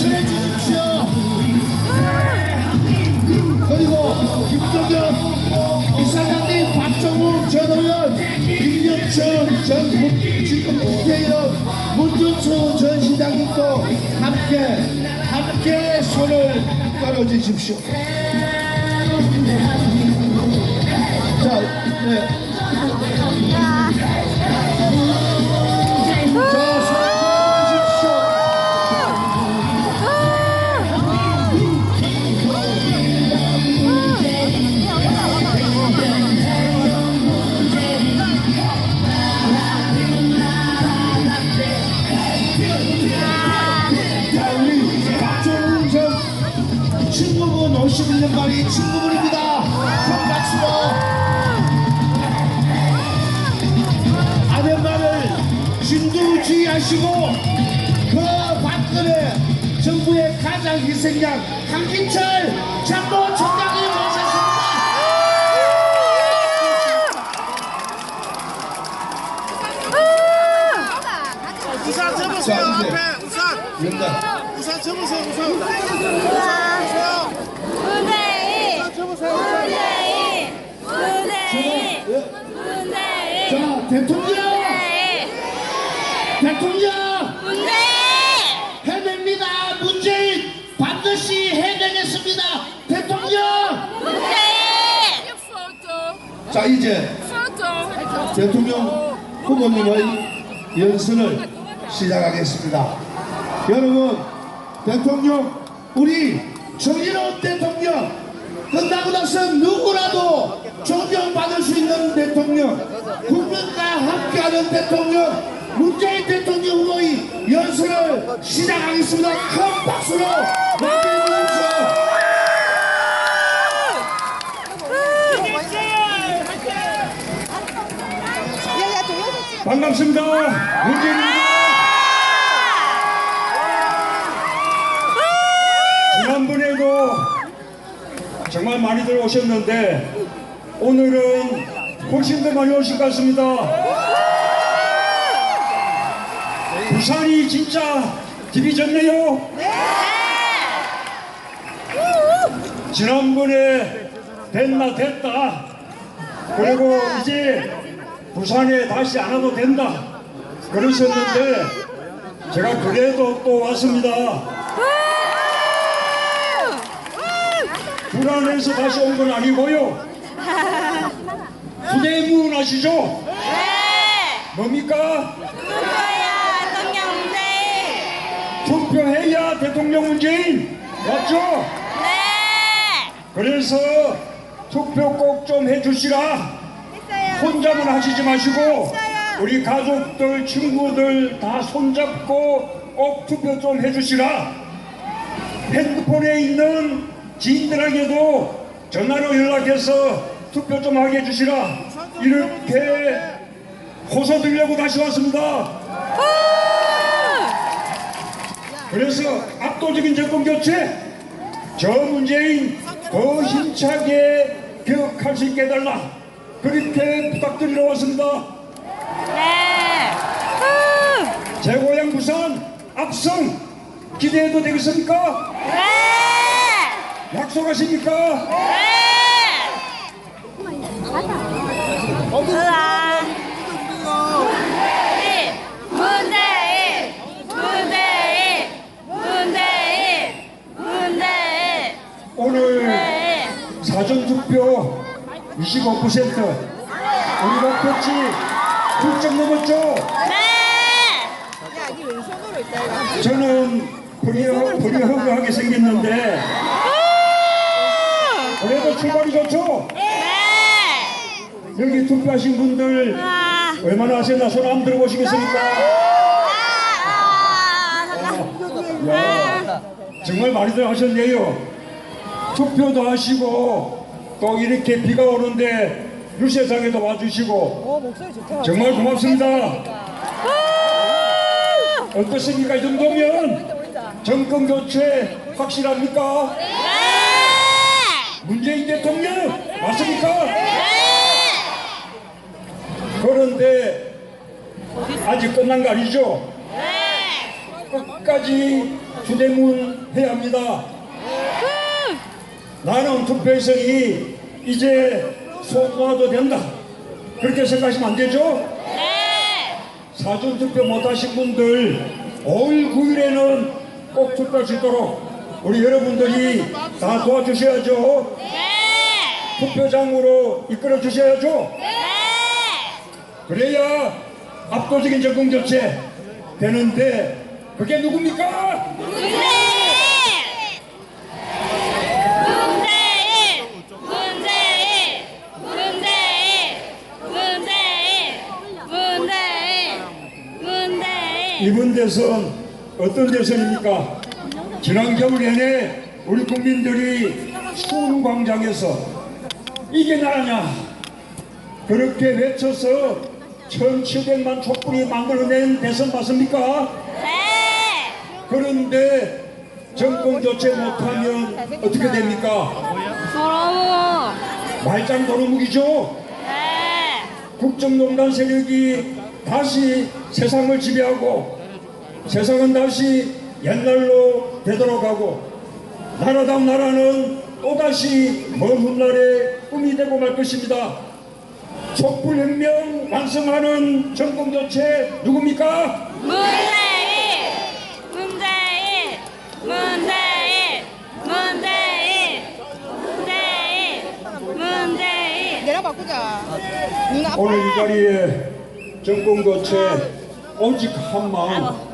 전해 주십시오. 그리고 김동연 이사장님 박정욱 전 의원 김영천 전 국- 지금 국회의원 문준수 전 시장님도 함께 함께 손을 떨어주십시오. 자, 네. 진두지휘하시고 그 박근혜 정부의 가장 희생양 강진철 참모총장님 모셨습니다. 우산 이제. 앞에 우산 연단. 우산 쳐보세요 우산 우산 문재인! 쳐보세요 문재인! 문재인! 예. 문재인! 자, 대통령! 대통령! 문재인! 해냅니다. 문재인 반드시 해내겠습니다. 대통령! 문재인! 자, 이제 대통령 후보님의 연설을 시작하겠습니다. 여러분, 대통령, 우리 정의로운 대통령, 끝나고 나서 누구라도 존경받을 수 있는 대통령, 국민과 함께하는 대통령, 문재인 대통령 후보의 연설을 시작하겠습니다. 큰 박수로 맞이해 주십시오. 반갑습니다. 문재인입니다. 지난번에도 정말 많이들 오셨는데 오늘은 훨씬 더 많이 오신 것 같습니다. 부산이 진짜 집이 좋네요. 지난번에 됐나 됐다. 그리고 이제 부산에 다시 안 와도 된다. 그러셨는데 제가 그래도 또 왔습니다. 불안해서 다시 온 건 아니고요. 후대문 아시죠? 네! 뭡니까? 누구야? 대통령 문재인! 투표해야 대통령 문재인. 맞죠? 네! 그래서 투표 꼭 좀 해주시라. 혼자만 하시지 마시고 우리 가족들 친구들 다 손잡고 꼭 투표 좀 해주시라. 핸드폰에 있는 지인들에게도 전화로 연락해서 투표 좀 하게 해주시라. 이렇게 호소 드리려고 다시 왔습니다 그래서 압도적인 정권 교체 저 문재인 더 힘차게 기억할 수 있게 해달라 그렇게 부탁드리러 왔습니다 네! 제 고향 부산 압승 기대해도 되겠습니까? 네! 약속하십니까? 네! 으아! 문재인! 문재인! 문재인! 문재인! 오늘 문재인! 사전투표 25% 우리 목표치 훌쩍 넘었죠? 네! 저는 프리허, 프리허그하게 생겼는데 그래도 출발이 좋죠? 네! 여기 투표하신 분들 아! 얼마나 하셨나 손 한번 들어보시겠습니까? 아! 야, 정말 많이들 하셨네요. 투표도 하시고 또 이렇게 비가 오는데 유세장에도 와주시고 정말 고맙습니다. 어떻습니까? 이 정도면 정권 교체 확실합니까? 네! 문재인 대통령 맞습니까? 네! 그런데 아직 끝난 거 아니죠? 네! 끝까지 주대문 해야 합니다. 나는 투표성이 이제 소모아도 된다. 그렇게 생각하시면 안 되죠? 네. 사전 투표 못하신 분들 5일 9일에는 꼭 투표할 수 있도록 우리 여러분들이 다 도와주셔야죠. 네. 투표장으로 이끌어 주셔야죠. 네. 그래야 압도적인 교체 되는데 그게 누굽니까? 문재인! 문재인! 문재인! 문재인! 문재인! 문재인! 문재인! 이번 대선 어떤 대선입니까? 지난 겨울 내내 우리 국민들이 추운 광장에서 이게 나라냐 그렇게 외쳐서 1700만 촛불이 만들어낸 대선 맞습니까? 네! 그런데 정권 교체 못하면 어떻게 됩니까? 서러워! 말짱 도루묵이죠? 네! 국정농단 세력이 다시 세상을 지배하고 세상은 다시 옛날로 되돌아가고 나라다운 나라는 또다시 먼 훗날에 꿈이 되고 말 것입니다. 촛불혁명 완성하는 정권 교체 누굽니까? 문재인! 문재인! 문재인! 문재인! 문재인! 문재인! 내가 바꾸자. 오늘 이 자리에 정권 교체 오직 한 마음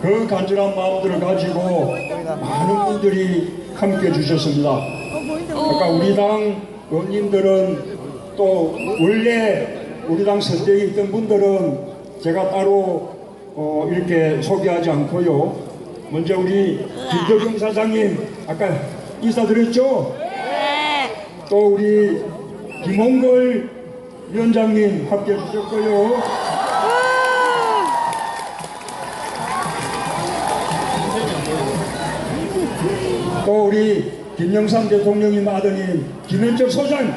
그 간절한 마음들을 가지고 많은 분들이 함께 해주셨습니다. 아까 우리 당 의원님들은 또 원래 우리 당 선대에 있던 분들은 제가 따로 어, 이렇게 소개하지 않고요. 먼저 우리 김조경 사장님 아까 인사드렸죠? 네! 또 우리 김홍걸 위원장님 함께 해주셨고요. 우리 김영삼 대통령님 아드님 김현철 소장.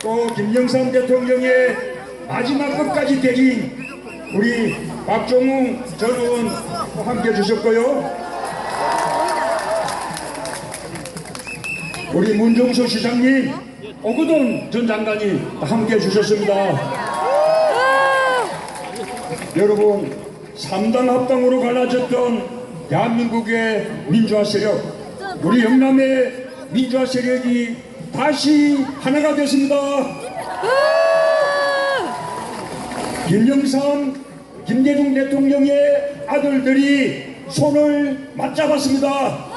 또 김영삼 대통령의 마지막 끝까지 대진 우리 박종웅 전 의원 또 함께 해주셨고요. 우리 문종수 시장님, 오거돈 전 장관이 함께 해주셨습니다. 여러분, 3당 합당으로 갈라졌던 대한민국의 민주화 세력, 우리 영남의 민주화 세력이 다시 하나가 됐습니다. 김영삼, 김대중 대통령의 아들들이 손을 맞잡았습니다.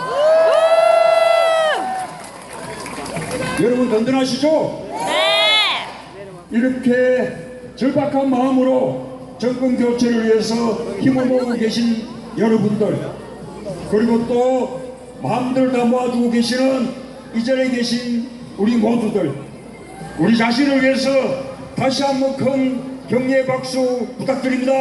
여러분 든든하시죠? 네! 이렇게 절박한 마음으로 정권 교체를 위해서 힘을 모으고 계신 여러분들 그리고 또 마음들 다 모아두고 계시는 이 자리에 계신 우리 모두들 우리 자신을 위해서 다시 한번 큰 격려의 박수 부탁드립니다.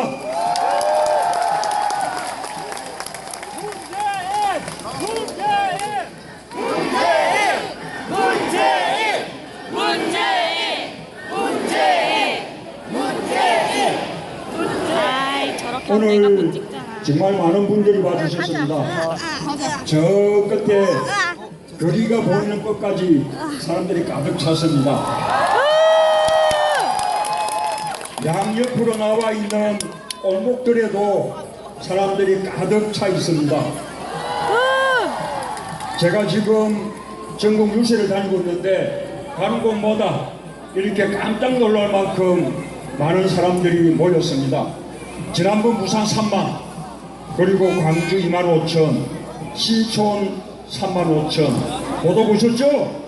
문재인! 문재인! 문재인! 아이 저렇게 하면 내가 못 오늘 찍잖아 정말 많은 분들이 와주셨습니다. 저 끝에 거리가 보이는 것까지 사람들이 가득 찼습니다. 양옆으로 나와 있는 골목들에도 사람들이 가득 차 있습니다. 제가 지금 전국 유세를 다니고 있는데 가는 곳마다 이렇게 깜짝 놀랄 만큼 많은 사람들이 모였습니다. 지난번 부산 3만 그리고 광주 2만 5천 신촌 3만 5천 보도 보셨죠?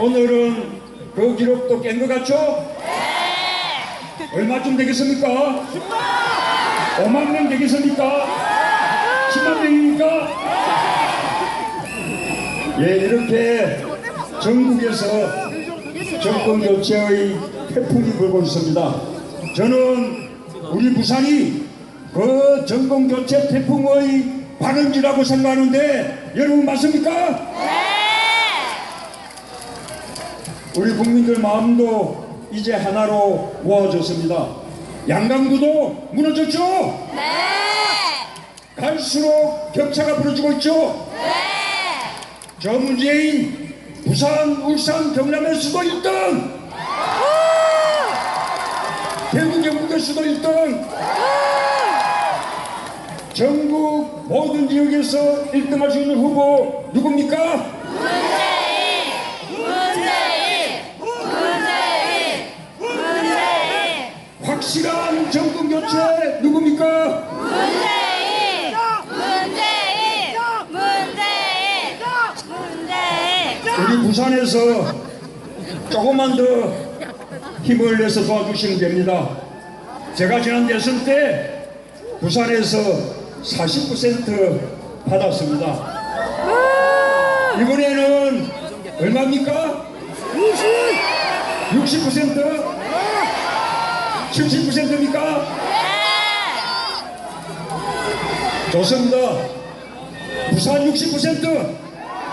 오늘은 그 기록도 깬 것 같죠? 얼마쯤 되겠습니까? 5만 명 되겠습니까? 10만 명입니까? 예, 이렇게 전국에서 정권 교체의 태풍이 불고 있습니다. 저는 우리 부산이 그 정권 교체 태풍의 발원지라고 생각하는데 여러분 맞습니까? 네! 우리 국민들 마음도 이제 하나로 모아졌습니다. 양강구도 무너졌죠? 네. 갈수록 격차가 벌어지고 있죠? 네. 저 문재인 부산, 울산, 수도 1등 수도 1등 전국 모든 지역에서 1등할 수 있는 후보 누굽니까? 확실한 정권 교체 누굽니까? 문재인. 문재인. 문재인. 문재인. 우리 부산에서 조금만 더 힘을 내서 도와주시면 됩니다. 제가 지난 대선 때 부산에서 40% 받았습니다. 이번에는 얼마입니까? 60? 60%? 70%입니까? 좋습니다. 부산 60%,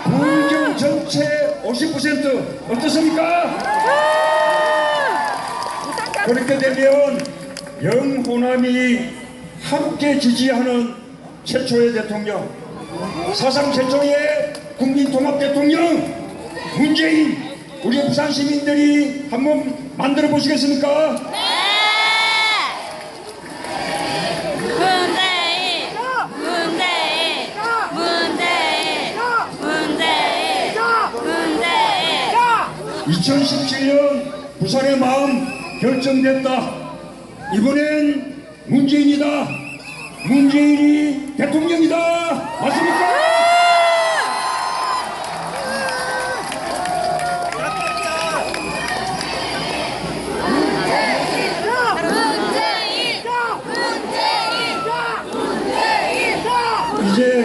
문경 전체 50% 어떻습니까? 그렇게 되면 영호남이 함께 지지하는 최초의 대통령, 사상 최초의 국민통합 대통령 문재인 우리 부산 시민들이 한번 만들어 보시겠습니까? 문재인. 문재인. 문재인. 문재인. 문재인. 2017년 부산의 마음 결정됐다. 이번엔 문재인이다. 문재인이 대통령이다. 맞습니까? 이제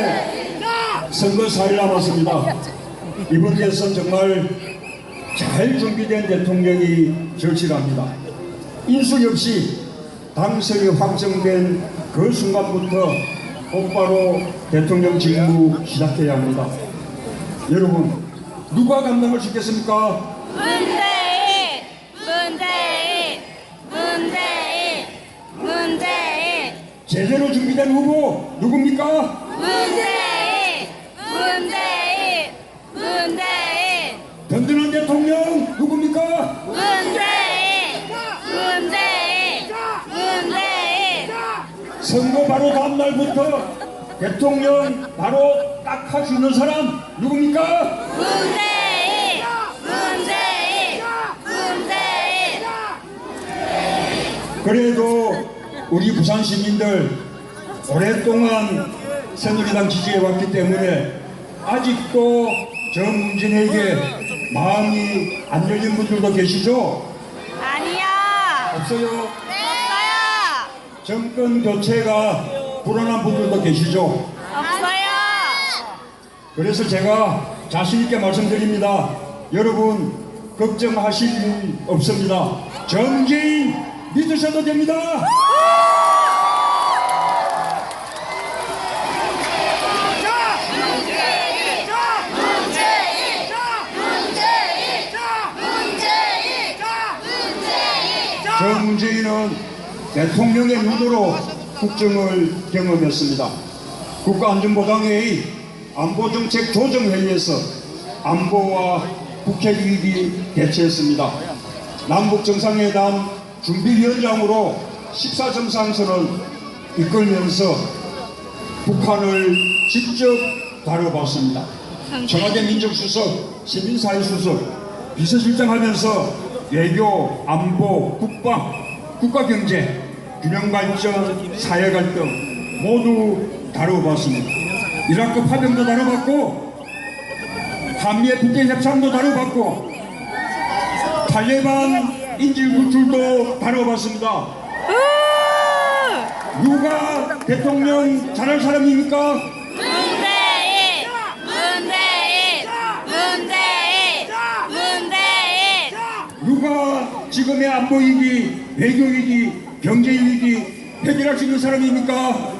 선거 4일 남았습니다. 이번 대선 정말 잘 준비된 대통령이 절실합니다. 인수 없이 당선이 확정된 그 순간부터 곧바로 대통령 직무 시작해야 합니다. 여러분, 누가 감당할 수 있겠습니까? 문재인. 문재인. 문재인. 문재인. 제대로 준비된 후보 누굽니까? 문재인. 문재인. 문재인. 든든한 대통령 누굽니까? 문재인. 문재인. 문재인. 바로 다음 날부터 대통령 바로 있는 사람 누굽니까? 문재인. 문재인. 문재인. 그래도 우리 부산 시민들 오랫동안 새누리당 지지해 왔기 때문에 아직도 저 문진에게 마음이 안 열린 분들도 계시죠? 아니야. 없어요? 정권 교체가 불안한 분들도 계시죠? 없어요. 그래서 제가 자신 있게 말씀드립니다. 여러분 걱정하실 일 없습니다. 정재인 믿으셔도 됩니다. 대통령의 눈으로 국정을 경험했습니다. 국가안전보장회의 안보정책 조정회의에서 안보와 국회기획이 개최했습니다. 남북정상회담 준비위원장으로 14정상선을 이끌면서 북한을 직접 다뤄봤습니다. 청와대 민정수석, 시민사회수석, 비서실장 하면서 외교, 안보, 국방, 국가경제, 균형발전, 사회갈등 모두 다뤄봤습니다. 이라크 파병도 다뤄봤고 한미의 국제 협상도 다뤄봤고 탈레반 인질 구출도 다뤄봤습니다. 누가 대통령 잘할 사람입니까? 문재인. 문재인. 문재인. 문재인. 누가 지금의 안보 위기, 외교 위기, 경제 위기 해결할 수 있는 사람입니까?